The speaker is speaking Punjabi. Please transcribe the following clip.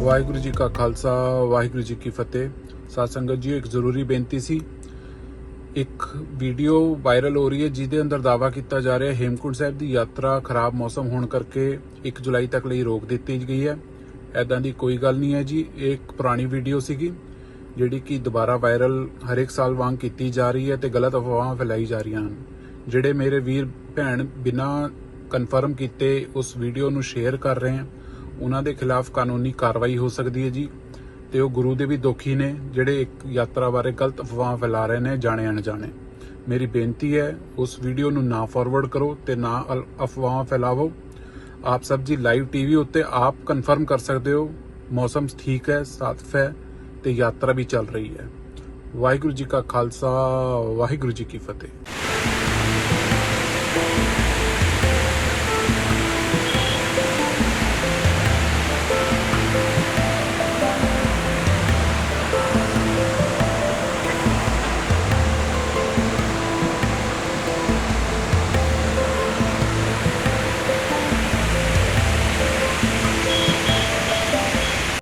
ਵਾਹਿਗੁਰੂ ਜੀ ਕਾ ਖਾਲਸਾ, ਵਾਹਿਗੁਰੂ ਜੀ ਕੀ ਫਤਿਹ। ਸਾਧ ਸੰਗਤ ਜੀ ਇੱਕ ਜ਼ਰੂਰੀ ਬੇਨਤੀ ਸੀ। ਇੱਕ ਵੀਡੀਓ ਵਾਇਰਲ ਹੋ ਰਹੀ ਹੈ, ਜਿਹਦੇ ਅੰਦਰ ਦਾਵਾ ਕੀਤਾ ਜਾ ਰਿਹਾ ਹੈ, ਹੇਮਕੁੰਟ ਸਾਹਿਬ ਦੀ ਯਾਤਰਾ ਖਰਾਬ ਮੌਸਮ ਹੋਣ ਕਰਕੇ 1 ਜੁਲਾਈ ਤੱਕ ਲਈ ਰੋਕ ਦਿੱਤੀ ਗਈ ਹੈ। ਐਦਾਂ ਦੀ ਕੋਈ ਗੱਲ ਨਹੀਂ ਹੈ ਜੀ, ਇਹ ਇੱਕ ਪੁਰਾਣੀ ਵੀਡੀਓ ਸੀਗੀ, ਜਿਹੜੀ ਕਿ ਦੁਬਾਰਾ ਵਾਇਰਲ ਹਰੇਕ ਸਾਲ ਵਾਂਗ ਕੀਤੀ ਜਾ ਰਹੀ ਹੈ ਤੇ ਗਲਤ ਅਫਵਾਹਾਂ ਫੈਲਾਈ ਜਾ ਰਹੀਆਂ ਹਨ। ਜਿਹੜੇ ਮੇਰੇ ਵੀਰ, ਭੈਣ ਬਿਨਾ ਕਨਫਰਮ ਕੀਤੇ ਉਸ ਵੀਡੀਓ ਨੂੰ ਸ਼ੇਅਰ ਕਰ ਰਹੇ ਹਨ ਉਹਨਾਂ ਦੇ ਖਿਲਾਫ ਕਾਨੂੰਨੀ ਕਾਰਵਾਈ ਹੋ ਸਕਦੀ ਹੈ ਜੀ। ਤੇ ਉਹ ਗੁਰੂ ਦੇ ਵੀ ਦੋਖੀ ਨੇ, ਜਿਹੜੇ ਇੱਕ ਯਾਤਰਾ ਬਾਰੇ ਗਲਤ ਅਫਵਾਹ ਫੈਲਾ ਰਹੇ ਨੇ, ਜਾਣੇ ਅਣਜਾਣੇ। ਮੇਰੀ ਬੇਨਤੀ ਹੈ, ਉਸ ਵੀਡੀਓ ਨੂੰ ਨਾ ਫਾਰਵਰਡ ਕਰੋ ਤੇ ਨਾ ਅਲ- ਅਫਵਾਹਾਂ ਫੈਲਾਵੋ। ਆਪ ਸਭ ਜੀ ਲਾਈਵ ਟੀਵੀ ਉੱਤੇ ਆਪ ਕਨਫਰਮ ਕਰ ਸਕਦੇ ਹੋ, ਮੌਸਮ ਠੀਕ ਹੈ, ਸਾਫ਼ ਹੈ ਤੇ ਯਾਤਰਾ ਵੀ ਚੱਲ ਰਹੀ ਹੈ। ਵਾਹਿਗੁਰੂ ਜੀ ਕਾ ਖਾਲਸਾ, ਵਾਹਿਗੁਰੂ ਜੀ ਕੀ ਫਤਿਹ।